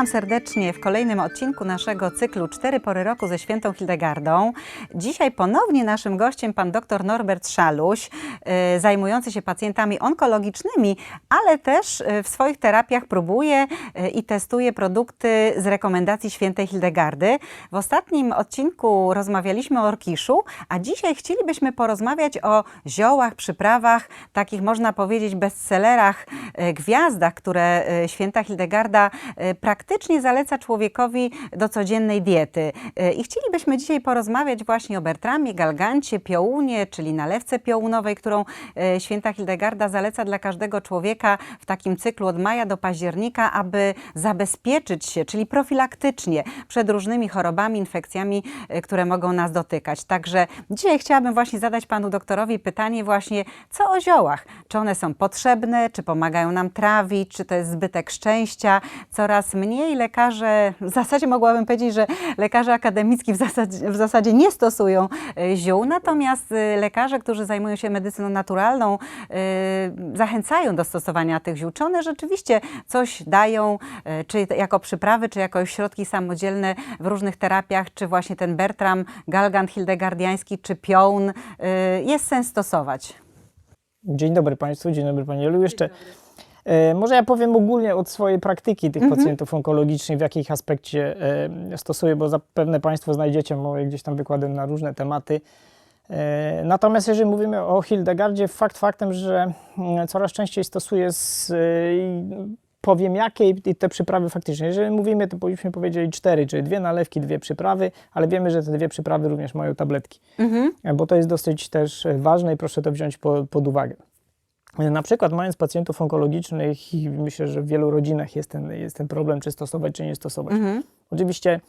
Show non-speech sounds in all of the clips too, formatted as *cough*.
Witam serdecznie w kolejnym odcinku naszego cyklu Cztery pory roku ze świętą Hildegardą. Dzisiaj ponownie naszym gościem pan dr Norbert Szaluś, y, zajmujący się pacjentami onkologicznymi, ale też y, w swoich terapiach próbuje y, i testuje produkty z rekomendacji świętej Hildegardy. W ostatnim odcinku rozmawialiśmy o orkiszu, a dzisiaj chcielibyśmy porozmawiać o ziołach, przyprawach, takich można powiedzieć bestsellerach, gwiazdach, które święta Hildegarda y, praktycznie zaleca człowiekowi do codziennej diety. Y, I chcielibyśmy dzisiaj porozmawiać właśnie o Bertramie, Galgancie, piołunie, czyli nalewce piołunowej, którą y, święta Hildegarda zaleca dla każdego człowieka w takim cyklu od maja do października, aby zabezpieczyć się, czyli profilaktycznie przed różnymi chorobami, infekcjami, y, które mogą nas dotykać. Także dzisiaj chciałabym właśnie zadać panu doktorowi pytanie właśnie, co o ziołach? Czy one są potrzebne, czy pomagają nam trawić, czy to jest zbytek szczęścia? Coraz mniej lekarze, w zasadzie mogłabym powiedzieć, że lekarze akademicki w zasadzie, w zasadzie nie stosują y, ziół, natomiast y, lekarze, którzy zajmują się medycyną naturalną, y, zachęcają do stosowania tych ziół. Czy one rzeczywiście coś dają, czy jako przyprawy, czy jako środki samodzielne w różnych terapiach, czy właśnie ten Bertram, Galgant hildegardiański, czy piołun, jest sens stosować? Dzień dobry Państwu, dzień dobry Pani Jolu. Jeszcze e, może ja powiem ogólnie od swojej praktyki tych pacjentów onkologicznych, w jakich aspekcie e, stosuję, bo zapewne Państwo znajdziecie moje gdzieś tam wykłady na różne tematy. E, Natomiast jeżeli mówimy o Hildegardzie, fakt faktem, że mm, coraz częściej stosuję z, e, powiem jakie i te przyprawy faktycznie. Jeżeli mówimy, to powinniśmy powiedzieć cztery, czyli dwie nalewki, dwie przyprawy, ale wiemy, że te dwie przyprawy również mają tabletki Mhm. bo to jest dosyć też ważne i proszę to wziąć po, pod uwagę. Na przykład mając pacjentów onkologicznych i myślę, że w wielu rodzinach jest ten, jest ten problem, czy stosować, czy nie stosować. Mhm. Oczywiście,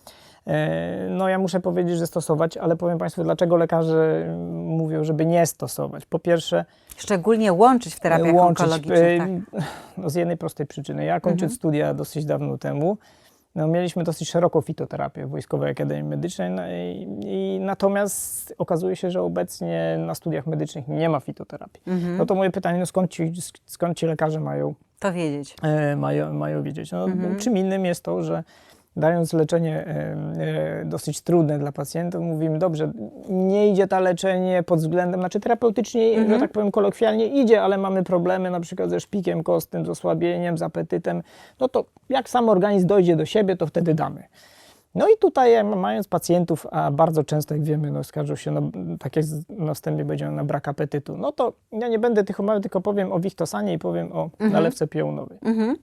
e, no ja muszę powiedzieć, że stosować, ale powiem Państwu, dlaczego lekarze mówią, żeby nie stosować. Po pierwsze, Szczególnie łączyć w terapiach łączyć onkologicznych. Tak. e, no z jednej prostej przyczyny. Ja kończąc Mhm. studia dosyć dawno temu, no, mieliśmy dosyć szeroką fitoterapię w Wojskowej Akademii Medycznej, no, i, i natomiast okazuje się, że obecnie na studiach medycznych nie ma fitoterapii. Mhm. No to moje pytanie, no skąd ci, skąd ci lekarze mają, To wiedzieć. e, mają, mają wiedzieć? No, Mhm. Czym innym jest to, że dając leczenie e, dosyć trudne dla pacjentów, mówimy, dobrze, nie idzie ta leczenie pod względem, znaczy terapeutycznie, Mhm. że tak powiem kolokwialnie idzie, ale mamy problemy na przykład ze szpikiem kostnym, z osłabieniem, z apetytem, no to jak sam organizm dojdzie do siebie, to wtedy damy. No i tutaj mając pacjentów, a bardzo często, jak wiemy, no, skarżą się, no, tak jak na wstępie powiedziałem, na brak apetytu, no to ja nie będę tych omawiał, tylko powiem o wichtosanie i powiem o nalewce piołunowej. Mhm.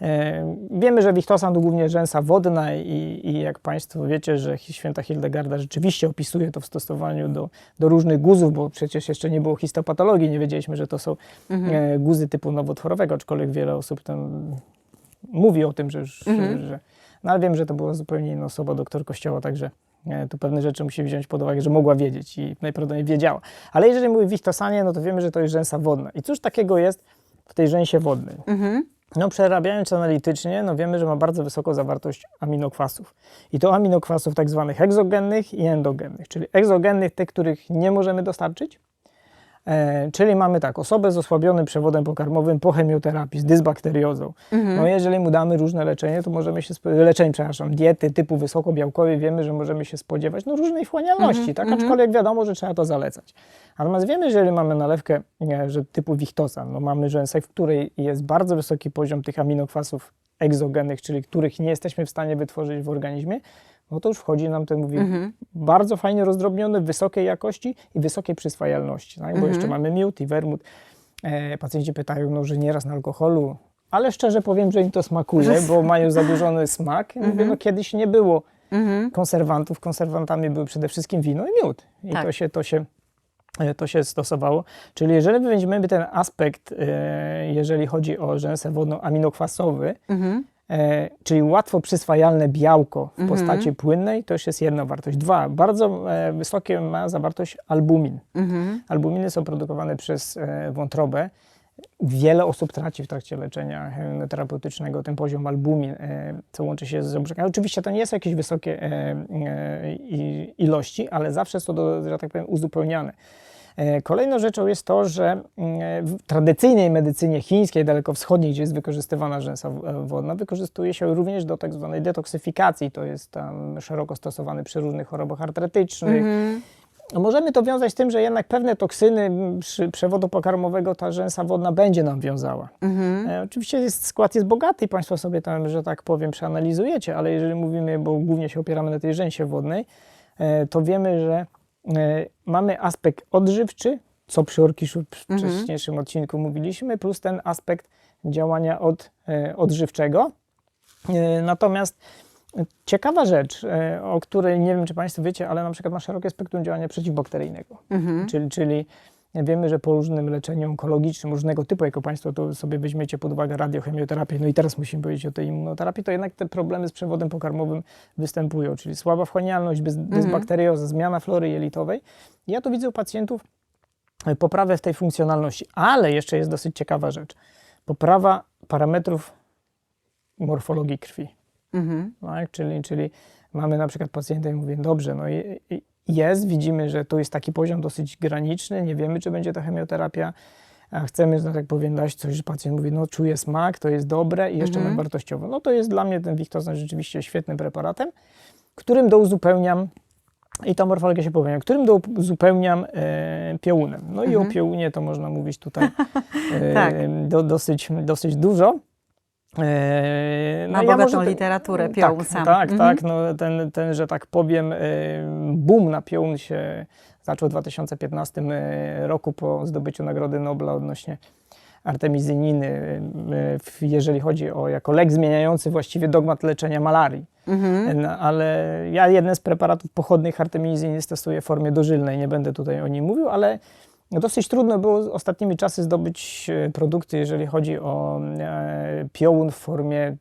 E, wiemy, że wichtosan to głównie rzęsa wodna i, i jak Państwo wiecie, że święta Hildegarda rzeczywiście opisuje to w stosowaniu do, do różnych guzów, bo przecież jeszcze nie było histopatologii, nie wiedzieliśmy, że to są e, guzy typu nowotworowego, aczkolwiek wiele osób tam mówi o tym, że, już, że no ale wiem, że to była zupełnie inna osoba, doktor Kościoła, także e, tu pewne rzeczy musi wziąć pod uwagę, że mogła wiedzieć i najprawdopodobniej wiedziała. Ale jeżeli mówi wichtosanie, no to wiemy, że to jest rzęsa wodna. I cóż takiego jest w tej rzęsie wodnej? Mhm. No, przerabiając analitycznie, no wiemy, że ma bardzo wysoką zawartość aminokwasów. I to aminokwasów tak zwanych egzogennych i endogennych, czyli egzogennych, tych, których nie możemy dostarczyć. E, czyli mamy tak, osobę z osłabionym przewodem pokarmowym po chemioterapii, z dysbakteriozą. No jeżeli mu damy różne leczenie, to możemy się, leczenie, przepraszam, diety typu wysokobiałkowej, wiemy, że możemy się spodziewać no, różnej wchłanialności, tak? aczkolwiek wiadomo, że trzeba to zalecać. Natomiast wiemy, że jeżeli mamy nalewkę nie, że typu wichtosan, no mamy rzęsę, w której jest bardzo wysoki poziom tych aminokwasów egzogennych, czyli których nie jesteśmy w stanie wytworzyć w organizmie, no to już wchodzi nam ten, mówi, bardzo fajnie rozdrobniony, wysokiej jakości i wysokiej przyswajalności, tak? bo jeszcze mamy miód i wermut. E, pacjenci pytają, no, że nieraz na alkoholu, ale szczerze powiem, że im to smakuje, bo *laughs* mają zaburzony smak. Ja Mówię, no kiedyś nie było konserwantów, konserwantami były przede wszystkim wino i miód. I Tak. to się, to się e, to się stosowało. Czyli jeżeli weźmiemy ten aspekt, e, jeżeli chodzi o rzęsę wodno-aminokwasowy, Mhm. E, czyli łatwo przyswajalne białko w postaci płynnej, to już jest jedna wartość. Dwa, bardzo e, wysokie ma zawartość albumin. Mhm. Albuminy są produkowane przez e, wątrobę. Wiele osób traci w trakcie leczenia terapeutycznego ten poziom albumin, e, co łączy się z zaburzeniami. Oczywiście to nie są jakieś wysokie e, e, ilości, ale zawsze są, do, że tak powiem, uzupełniane. E, Kolejną rzeczą jest to, że mm, w tradycyjnej medycynie chińskiej, dalekowschodniej, gdzie jest wykorzystywana rzęsa e, wodna, wykorzystuje się również do tak zwanej detoksyfikacji. To jest tam szeroko stosowany przy różnych chorobach artretycznych. Mhm. Możemy to wiązać z tym, że jednak pewne toksyny przewodu pokarmowego ta rzęsa wodna będzie nam wiązała. Mhm. E, Oczywiście jest, skład jest bogaty i Państwo sobie tam, że tak powiem, przeanalizujecie, ale jeżeli mówimy, bo głównie się opieramy na tej rzęsie wodnej, e, to wiemy, że e, mamy aspekt odżywczy, co przy orkiszu w Mhm. wcześniejszym odcinku mówiliśmy, plus ten aspekt działania od, e, odżywczego. E, Natomiast ciekawa rzecz, e, o której nie wiem, czy Państwo wiecie, ale na przykład ma szerokie spektrum działania przeciwbakteryjnego. Mhm. Czyli, czyli wiemy, że po różnym leczeniu onkologicznym, różnego typu, jako Państwo to sobie weźmiecie pod uwagę radiochemioterapię, no i teraz musimy powiedzieć o tej immunoterapii, to jednak te problemy z przewodem pokarmowym występują, czyli słaba wchłanialność, bez, dysbakterioza, zmiana flory jelitowej. Ja tu widzę u pacjentów e, poprawę w tej funkcjonalności, ale jeszcze jest dosyć ciekawa rzecz. Poprawa parametrów morfologii krwi. Mhm. Tak? Czyli, czyli mamy na przykład pacjenta i mówię, dobrze, no i, i jest, widzimy, że tu jest taki poziom dosyć graniczny, nie wiemy, czy będzie to chemioterapia, a chcemy, że tak powiem, dać coś, że pacjent mówi, no czuję smak, to jest dobre i jeszcze Mhm. nadwartościowo. No to jest dla mnie ten Wiktosan rzeczywiście świetnym preparatem, którym douzupełniam i ta morfologia się powiem, którym douzupełniam e, piołunem. No i o Mhm. piołunie to można mówić tutaj *laughs* e, Tak. do, dosyć, dosyć dużo. E, Ma ja bogatą może te- literaturę piołun tak, sam. Tak, Mhm. tak. No, ten, ten, że tak powiem, e, boom na piołun się zaczął w 2015 roku po zdobyciu Nagrody Nobla odnośnie artemizyniny, e, jeżeli chodzi o jako lek zmieniający właściwie dogmat leczenia malarii. Mhm. No, ale ja jeden z preparatów pochodnych artemizyny stosuję w formie dożylnej, nie będę tutaj o nim mówił, ale dosyć trudno było ostatnimi czasy zdobyć e, produkty, jeżeli chodzi o e, piołun w formie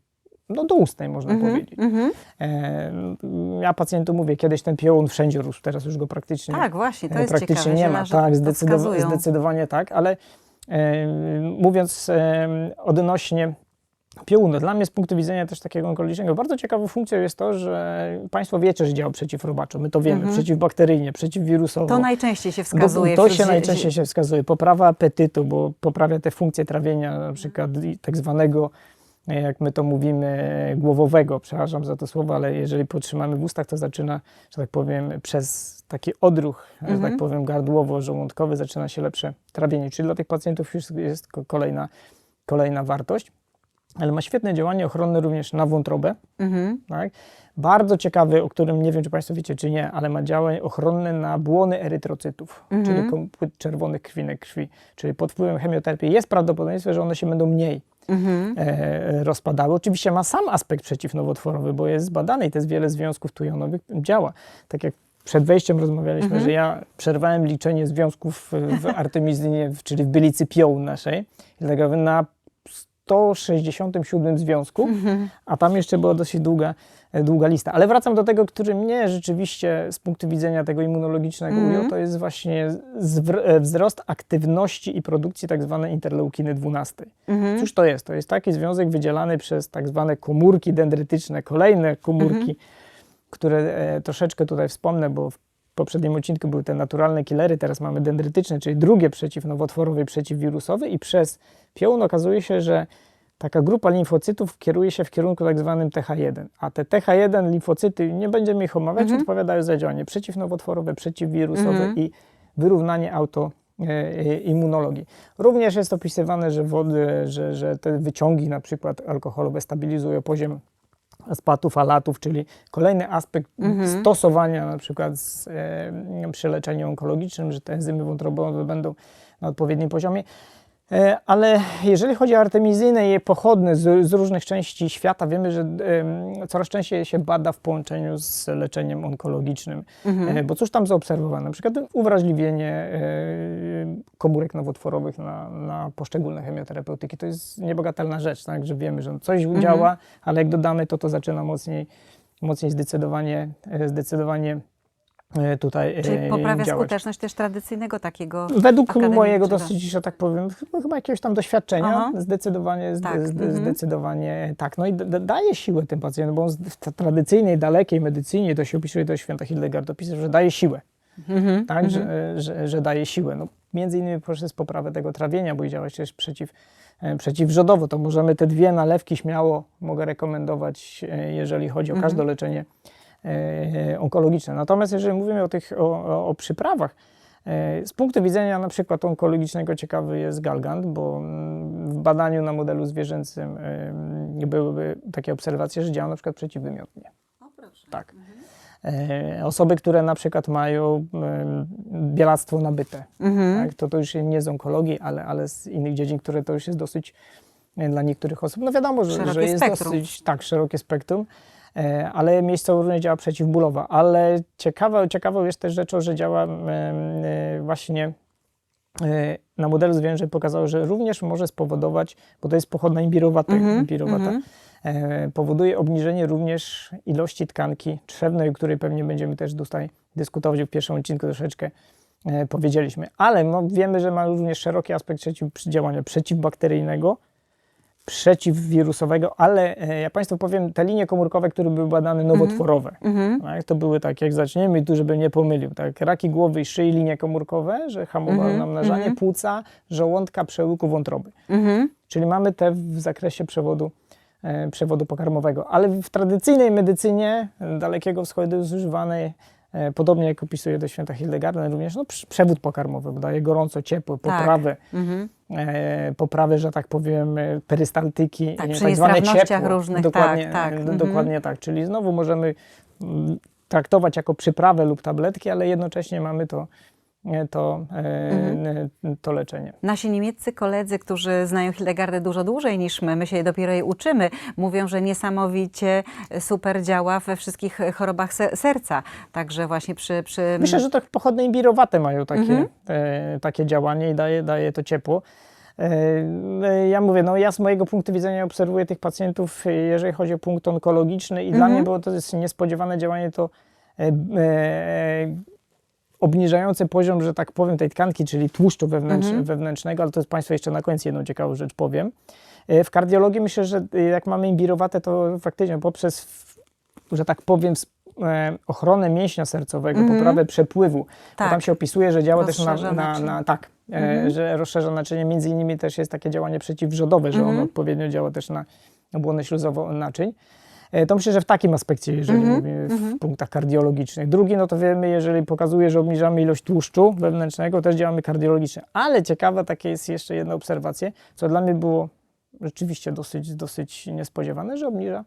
no, doustnej, można Mhm. powiedzieć. Mhm. E, ja pacjentom mówię, kiedyś ten piołun wszędzie rósł, teraz już go praktycznie, Tak, właśnie, to jest praktycznie ciekawe. nie ma. Tak, zdecydowa- zdecydowanie tak, ale mówiąc odnośnie piołunu, dla mnie z punktu widzenia też takiego onkologicznego, bardzo ciekawą funkcją jest to, że Państwo wiecie, że działa przeciwrobaczo, my to wiemy, Mhm. przeciwbakteryjnie, przeciwwirusowo. To najczęściej się Bo wskazuje. To wśród się najczęściej się wskazuje. Poprawa apetytu, bo poprawia te funkcje trawienia, na przykład tak zwanego, jak my to mówimy, głowowego. Przepraszam za to słowo, ale jeżeli potrzymamy w ustach, to zaczyna, że tak powiem, przez taki odruch, że Mhm. tak powiem, gardłowo-żołądkowy zaczyna się lepsze trawienie. Czyli dla tych pacjentów już jest ko- kolejna, kolejna wartość. Ale ma świetne działanie ochronne również na wątrobę. Mhm. Tak? Bardzo ciekawy, o którym nie wiem, czy Państwo wiecie, czy nie, ale ma działanie ochronne na błony erytrocytów, Mhm. czyli płyt czerwonych krwinek krwi. Czyli pod wpływem chemioterapii jest prawdopodobieństwo, że one się będą mniej Mhm. e, rozpadały. Oczywiście ma sam aspekt przeciwnowotworowy, bo jest zbadany i to jest wiele związków tujonowych działa. Tak jak przed wejściem rozmawialiśmy, Mhm. że ja przerwałem liczenie związków w- artemizynie, czyli w bylicy piołu naszej, dlatego na 167 związku, Mhm. a tam jeszcze była dosyć długa, e, długa lista. Ale wracam do tego, który mnie rzeczywiście z punktu widzenia tego immunologicznego Mhm. ujął, to jest właśnie e, wzrost aktywności i produkcji tak zwanej interleukiny 12. Mhm. Cóż to jest? To jest taki związek wydzielany przez tak zwane komórki dendrytyczne, kolejne komórki, Mhm. które e, troszeczkę tutaj wspomnę, bo w poprzednim odcinku były te naturalne killery, teraz mamy dendrytyczne, czyli drugie przeciwnowotworowe i przeciwwirusowe i przez piołun okazuje się, że taka grupa limfocytów kieruje się w kierunku tak zwanym TH1, a te TH1 limfocyty, nie będziemy ich omawiać, Mhm. odpowiadają za działanie przeciwnowotworowe, przeciwwirusowe Mhm. i wyrównanie auto e, e, immunologii. Również jest opisywane, że wody, że, że te wyciągi na przykład alkoholowe stabilizują poziom aspatów, alatów, czyli kolejny aspekt Mhm. stosowania na przykład z, e, przy leczeniu onkologicznym, że te enzymy wątrobowe będą na odpowiednim poziomie. E, ale jeżeli chodzi o artemizynę i jej pochodne z, z różnych części świata, wiemy, że coraz częściej się bada w połączeniu z leczeniem onkologicznym. Mhm. E, Bo cóż tam zaobserwowano? Na przykład uwrażliwienie e, komórek nowotworowych na, na poszczególne chemioterapeutyki. To jest niebagatelna rzecz, tak? że wiemy, że coś Mhm. działa, ale jak dodamy to, to zaczyna mocniej, mocniej zdecydowanie, zdecydowanie tutaj e, Czyli poprawia działać. skuteczność też tradycyjnego takiego. Według mojego dosyć, że tak powiem, chyba, jakiegoś tam doświadczenia, Aha. zdecydowanie, zde, Tak, zde, mhm. zdecydowanie tak. No i daje siłę tym pacjentom, bo w tra- tradycyjnej, dalekiej medycynie, to się opisuje, to święta Hildegard opisał, że daje siłę. Mhm. tak, że, że, że daje siłę. No, między innymi poprzez poprawę tego trawienia, bo działa też przeciw, e, przeciwrzodowo. To możemy te dwie nalewki śmiało mogę rekomendować, e, jeżeli chodzi o Mhm. każde leczenie e, onkologiczne. Natomiast jeżeli mówimy o tych o, o, przyprawach, e, z punktu widzenia na przykład onkologicznego ciekawy jest galgant, bo mm, w badaniu na modelu zwierzęcym e, byłyby takie obserwacje, że działa na przykład przeciwwymiotnie. Tak. E, Osoby, które na przykład mają bielactwo nabyte, Mhm. tak, to to już nie z onkologii, ale, ale z innych dziedzin, które to już jest dosyć e, dla niektórych osób, no wiadomo, że, że jest spektrum. dosyć, tak, szerokie spektrum, e, ale miejscowo również działa przeciwbólowa, ale ciekawa, ciekawą jest też rzeczą, że działa e, właśnie e, na modelu zwierzęcym pokazało, że również może spowodować, bo to jest pochodna imbirowata, Mhm, imbirowata mhm. e, powoduje obniżenie również ilości tkanki trzewnej, o której pewnie będziemy też tutaj dyskutować w pierwszym odcinku troszeczkę e, powiedzieliśmy. Ale no, wiemy, że ma również szeroki aspekt przeciw, działania przeciwbakteryjnego, przeciwwirusowego, ale e, ja Państwu powiem, te linie komórkowe, które były badane nowotworowe, Mhm. tak, to były tak, jak zaczniemy, i tu żeby nie pomylił, tak, raki głowy i szyi, linie komórkowe, że hamowały Mhm, namnażanie, mhm. płuca, żołądka, przełyku, wątroby. Mhm. Czyli mamy te w zakresie przewodu, e, przewodu pokarmowego. Ale w tradycyjnej medycynie Dalekiego Wschodu jest używany, e, podobnie jak opisuje to święta Hildegarda, również no, przewód pokarmowy, bo daje gorąco, ciepło, Tak. poprawę, Mhm. e, poprawę, że tak powiem, e, perystaltyki, Tak, e, przy tak zwane ciepło. różnych, dokładnie, tak, tak. e, Mhm. Dokładnie tak, czyli znowu możemy mm, traktować jako przyprawę lub tabletki, ale jednocześnie mamy to, e, to, e, Mhm. e, to leczenie. Nasi niemieccy koledzy, którzy znają Hildegardę dużo dłużej niż my, my się dopiero jej uczymy, mówią, że niesamowicie super działa we wszystkich chorobach se serca. Także właśnie przy... przy Myślę, że tak pochodne imbirowate mają takie, Mhm. e, takie działanie i daje, daje to ciepło. E, e, ja mówię, no ja z mojego punktu widzenia obserwuję tych pacjentów, e, jeżeli chodzi o punkt onkologiczny i dla Mhm. mnie było to jest niespodziewane działanie to e, e, obniżające poziom, że tak powiem, tej tkanki, czyli tłuszczu wewnętrz, Mhm. wewnętrznego, ale to jest Państwu jeszcze na koniec jedną ciekawą rzecz powiem. E, W kardiologii myślę, że e, jak mamy imbirowate, to faktycznie poprzez, że tak powiem, e, ochronę mięśnia sercowego, Mhm. poprawę przepływu, Tak. bo tam się opisuje, że działa też na, na, na tak, Mhm. że rozszerza naczynie, między innymi też jest takie działanie przeciwrzodowe, że Mhm. ono odpowiednio działa też na obłonę śluzową naczyń. E, To myślę, że w takim aspekcie, jeżeli Mhm, mówimy w mhm. punktach kardiologicznych. Drugi, no to wiemy, jeżeli pokazuje, że obniżamy ilość tłuszczu wewnętrznego, też działamy kardiologicznie. Ale ciekawa takie jest jeszcze jedna obserwacja, co dla mnie było rzeczywiście dosyć, dosyć niespodziewane, że obniża,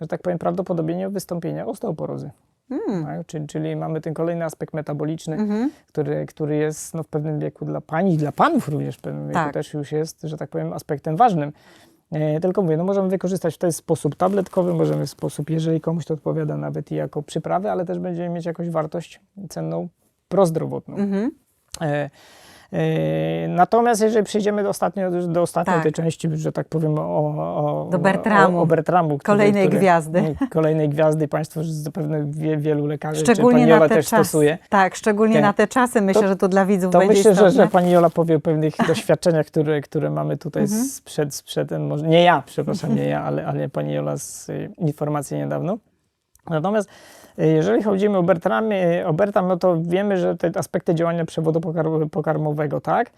że tak powiem, prawdopodobieństwo wystąpienia osteoporozy. Mm. Tak? Czyli, czyli mamy ten kolejny aspekt metaboliczny, Mhm. który, który jest no, w pewnym wieku dla pań i dla panów również w pewnym wieku Tak. też już jest, że tak powiem, aspektem ważnym. E, tylko mówię, no możemy wykorzystać w ten sposób tabletkowy, możemy w sposób, jeżeli komuś to odpowiada, nawet i jako przyprawę, ale też będziemy mieć jakąś wartość cenną prozdrowotną. Mhm. E, natomiast jeżeli przejdziemy do, ostatnio, do ostatniej Tak. tej części, że tak powiem, o, o, Do Bertramu. o, o Bertramu który, Kolejnej który, gwiazdy. Kolejnej gwiazdy. Państwo zapewne wie, wielu lekarzy, Szczególnie czy pani na Jola te też czasy. stosuje. Tak, szczególnie Tak. na te czasy. Myślę, To- że to dla widzów To będzie myślę, że, istotne. że pani Jola powie o pewnych *laughs* doświadczeniach, które, które mamy tutaj Mhm. sprzed, sprzed, może nie ja, przepraszam, nie ja, ale, ale pani Jola z y, informacji niedawno. Natomiast jeżeli chodzimy o Bertram, y, o Bertram, no to wiemy, że te aspekty działania przewodu pokar- pokarmowego, tak?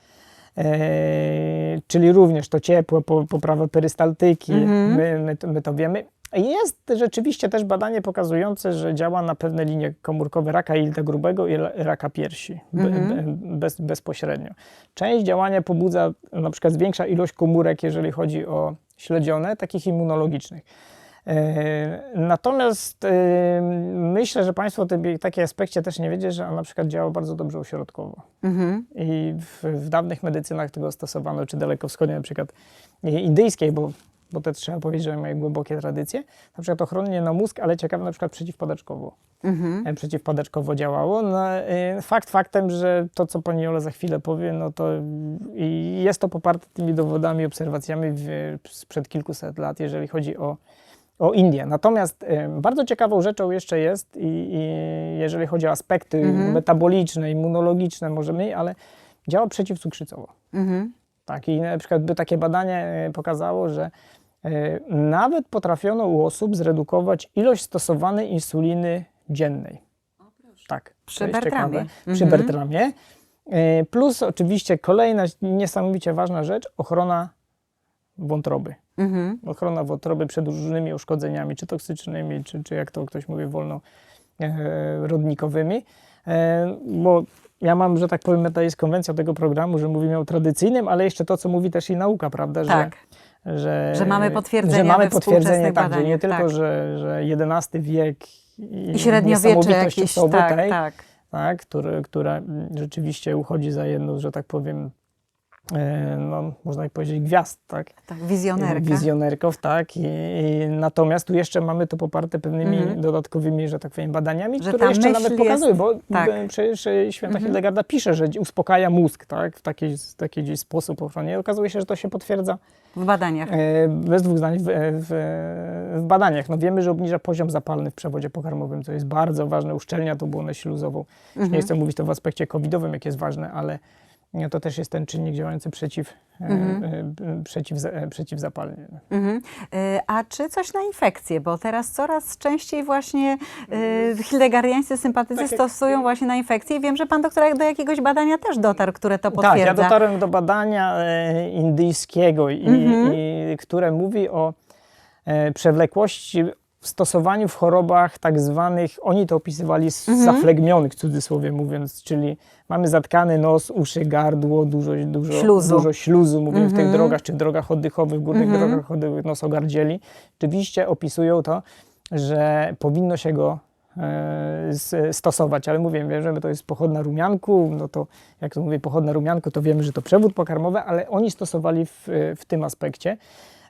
E, czyli również to ciepło, po, poprawa perystaltyki, Mhm. my, my, to- my to wiemy. Jest rzeczywiście też badanie pokazujące, że działa na pewne linie komórkowe raka jelita grubego i ra- raka piersi Mhm. be, bez, bezpośrednio. Część działania pobudza na przykład zwiększa ilość komórek, jeżeli chodzi o śledzione, takich immunologicznych. E, Natomiast e, myślę, że Państwo o tym takiej aspekcie też nie wiecie, że on na przykład działa bardzo dobrze ośrodkowo. Mhm. I w, w dawnych medycynach tego stosowano, czy dalekowschodniej, na przykład i indyjskiej, bo, bo te trzeba powiedzieć, że mają głębokie tradycje, na przykład ochronnie na mózg, ale ciekawe na przykład przeciwpadaczkowo. Mhm. E, Przeciwpadaczkowo działało. No, e, fakt faktem, że to, co pani Jola za chwilę powie, no to jest to poparte tymi dowodami, obserwacjami w, sprzed kilkuset lat, jeżeli chodzi o, o Indię. Natomiast bardzo ciekawą rzeczą jeszcze jest, i, i jeżeli chodzi o aspekty Mhm. metaboliczne, immunologiczne, może mniej, ale działa przeciwcukrzycowo. Mhm. Tak, i na przykład by takie badanie e, pokazało, że e, nawet potrafiono u osób zredukować ilość stosowanej insuliny dziennej. Tak. Przy to jest Bertramie. ciekawe. Przy Mhm. Bertramie. E, Plus oczywiście kolejna niesamowicie ważna rzecz, ochrona wątroby. Mhm. Ochrona wątroby przed różnymi uszkodzeniami, czy toksycznymi, czy, czy jak to ktoś mówi, wolno e, rodnikowymi. E, bo ja mam, że tak powiem, to jest konwencja tego programu, że mówimy o tradycyjnym, ale jeszcze to, co mówi też i nauka, prawda? Tak. Że, że, Że mamy potwierdzenia że mamy potwierdzenie, tak, że nie tylko, tak. że, że XI wiek i, I średniowiecze jakieś, osoby tak, tej, tak. tak, który, która rzeczywiście uchodzi za jedną, że tak powiem, no, można by powiedzieć, gwiazd, tak? tak. Wizjonerka. Wizjonerków, tak. I, i natomiast tu jeszcze mamy to poparte pewnymi Mhm. dodatkowymi, że tak powiem, badaniami, Że które jeszcze nawet jest- pokazują, bo tak. e, przecież e, święta Mhm. Hildegarda pisze, że uspokaja mózg, tak, w taki, taki gdzieś sposób ochronie. I okazuje się, że to się potwierdza W badaniach. e, bez dwóch zdań w, w, w badaniach. No wiemy, że obniża poziom zapalny w przewodzie pokarmowym, co jest bardzo ważne, uszczelnia tą błonę śluzową. Mhm. Nie chcę mówić to w aspekcie covidowym, jak jest ważne, ale to też jest ten czynnik działający przeciw, e, Mhm. e, przeciw, e, przeciwzapalnie. Mhm. A czy coś na infekcje? Bo teraz coraz częściej właśnie y, hildegardiańscy sympatycy Tak jak- stosują właśnie na infekcje i wiem, że pan doktor do jakiegoś badania też dotarł, które to potwierdza. Tak, ja dotarłem do badania indyjskiego, i, Mhm. i, które mówi o przewlekłości w stosowaniu w chorobach tak zwanych, oni to opisywali Mhm. zaflegmionych, w cudzysłowie mówiąc, czyli mamy zatkany nos, uszy, gardło, dużo, dużo Śluzu. dużo śluzu mówię, w tych Mhm. drogach, czy drogach oddechowych, górnych Mhm. drogach oddechowych nosogardzieli. Rzeczywiście opisują to, że powinno się go e, stosować, ale mówię, wiem, że to jest pochodna rumianku, no to jak to mówię pochodna rumianku, to wiemy, że to przewód pokarmowy, ale oni stosowali w, w tym aspekcie.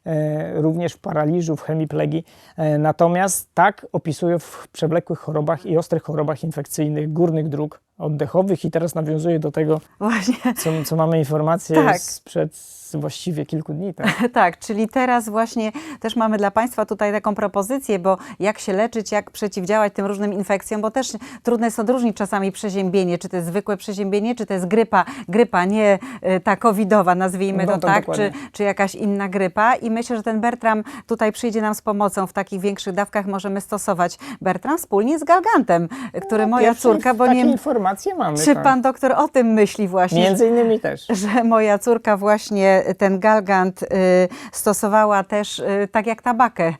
E, również w paraliżu, w hemiplegii. E, natomiast tak opisują w przewlekłych chorobach i ostrych chorobach infekcyjnych górnych dróg oddechowych i teraz nawiązuję do tego, Właśnie, co, co mamy informację Tak. sprzed właściwie kilku dni. Tak? *laughs* tak, czyli teraz właśnie też mamy dla Państwa tutaj taką propozycję, bo jak się leczyć, jak przeciwdziałać tym różnym infekcjom, bo też trudno jest odróżnić czasami przeziębienie, czy to jest zwykłe przeziębienie, czy to jest grypa, grypa nie y, ta covidowa, nazwijmy No to, to tak, czy, dokładnie. czy jakaś inna grypa i myślę, że ten Bertram tutaj przyjdzie nam z pomocą, w takich większych dawkach możemy stosować Bertram wspólnie z Galgantem, który moja No, Pierwsze córka, bo nie informacje mamy. czy tak. pan doktor o tym myśli właśnie, Między innymi też. że moja córka właśnie ten galgant y, stosowała też y, tak jak tabakę,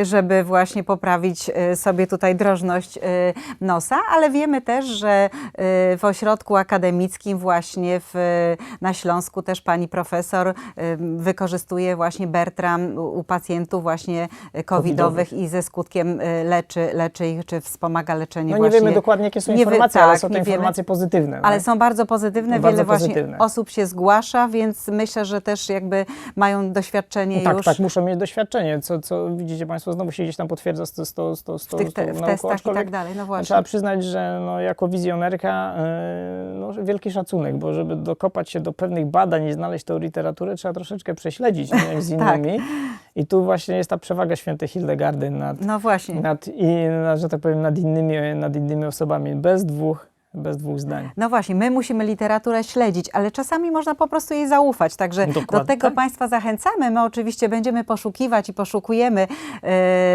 y, żeby właśnie poprawić y, sobie tutaj drożność y, nosa, ale wiemy też, że y, w ośrodku akademickim właśnie w, na Śląsku też pani profesor y, wykorzystuje właśnie Bertram u, pacjentów właśnie covidowych i ze skutkiem leczy, leczy ich, czy wspomaga leczenie No nie właśnie. wiemy dokładnie, jakie są nie wy- informacje, tak, ale są wiemy. Informacje pozytywne. Ale tak? są bardzo pozytywne, Bardzo wiele właśnie pozytywne. osób się zgłasza, więc myślę, że też jakby mają doświadczenie Tak, już tak, muszą mieć doświadczenie, co, co widzicie Państwo, znowu się gdzieś tam potwierdza z, z, z, z, z, w, tych te, testach i tak dalej. No właśnie. Trzeba przyznać, że no, jako wizjonerka yy, no, wielki szacunek, bo żeby dokopać się do pewnych badań i znaleźć tą literaturę, trzeba troszeczkę prześledzić nie, *laughs* z Tak. innymi. I tu właśnie jest ta przewaga świętej Hildegardy nad, No właśnie. nad, i, nad, że tak powiem, nad innymi, nad innymi osobami, bez dwóch, bez dwóch zdań. No właśnie, my musimy literaturę śledzić, ale czasami można po prostu jej zaufać. Także do Dokładnie tego tak. Państwa zachęcamy. My oczywiście będziemy poszukiwać i poszukujemy e,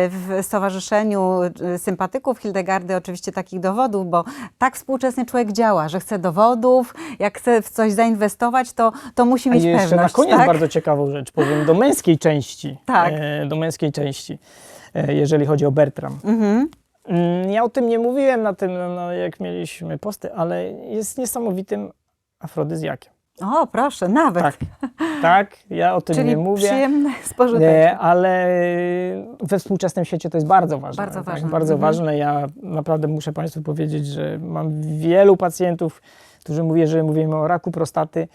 w Stowarzyszeniu e, Sympatyków Hildegardy oczywiście takich dowodów, bo tak współczesny człowiek działa, że chce dowodów, jak chce w coś zainwestować, to, to musi A mieć jeszcze pewność. na koniec tak? bardzo ciekawą rzecz powiem, do męskiej części. Tak. E, do męskiej części, jeżeli chodzi o Bertram. Mhm. Mm, Ja o tym nie mówiłem na tym, no, jak mieliśmy posty, ale jest niesamowitym afrodyzjakiem. O, proszę, nawet. Tak, tak, ja o tym Czyli nie mówię. przyjemne spożytek. E, ale we współczesnym świecie to jest bardzo ważne. Bardzo tak, ważne. Bardzo Mhm. ważne. Ja naprawdę muszę Państwu powiedzieć, że mam wielu pacjentów, którzy mówię, że mówimy o raku prostaty,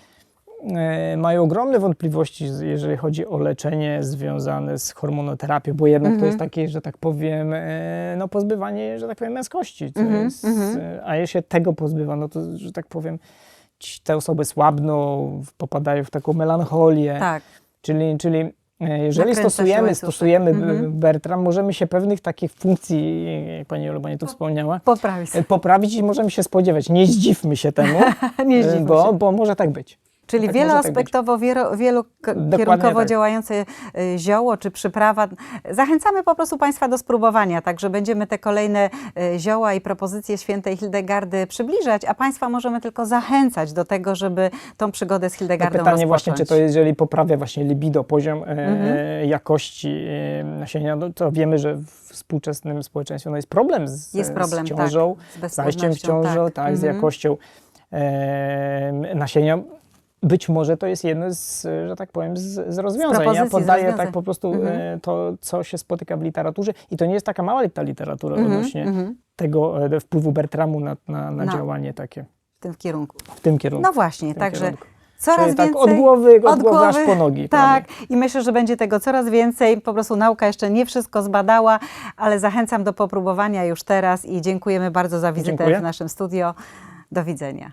mają ogromne wątpliwości, jeżeli chodzi o leczenie związane z hormonoterapią, bo jednak to Mhm. jest takie, że tak powiem, e, no pozbywanie, że tak powiem, męskości. Mhm, jest, mhm. e, A jeśli się tego pozbywa, no to, że tak powiem, te osoby słabną, popadają w taką melancholię. Tak. Czyli, czyli e, jeżeli Nakręca stosujemy, stosujemy Mhm. Bertram, możemy się pewnych takich funkcji, jak Pani Olubanie tu wspomniała, Poprawić. e, poprawić i możemy się spodziewać. Nie zdziwmy się temu, *laughs* Nie e, zdziwmy bo, się. bo może tak być. Czyli Tak tak wieloaspektowo, wielo, wielokierunkowo tak. działające y, zioło czy przyprawa. Zachęcamy po prostu Państwa do spróbowania, także będziemy te kolejne y, zioła i propozycje świętej Hildegardy przybliżać, a Państwa możemy tylko zachęcać do tego, żeby tą przygodę z Hildegardą pytanie właśnie, rozpocząć. czy to jeżeli poprawia właśnie libido, poziom e, Mhm. jakości e, nasienia, no to wiemy, że w współczesnym społeczeństwie no jest problem z, Jest problem, z ciążą, tak, z zajściem w bezpłodnością, ciążą, tak, z Mhm. jakością e, nasienia. Być może to jest jedno z, że tak powiem, z, z rozwiązań. Ja z podaję rozwiązań. tak po prostu Mhm. e, to, co się spotyka w literaturze i to nie jest taka mała ta literatura Mhm, odnośnie mhm. tego e, wpływu Bertramu na, na, na działanie takie w tym kierunku. w tym kierunku. No właśnie, także kierunku. coraz Czyli tak więcej... od głowy, od głowy aż po nogi. Tak, prawie. i myślę, że będzie tego coraz więcej. Po prostu nauka jeszcze nie wszystko zbadała, ale zachęcam do popróbowania już teraz i dziękujemy bardzo za wizytę Dziękuję. w naszym studio. Do widzenia.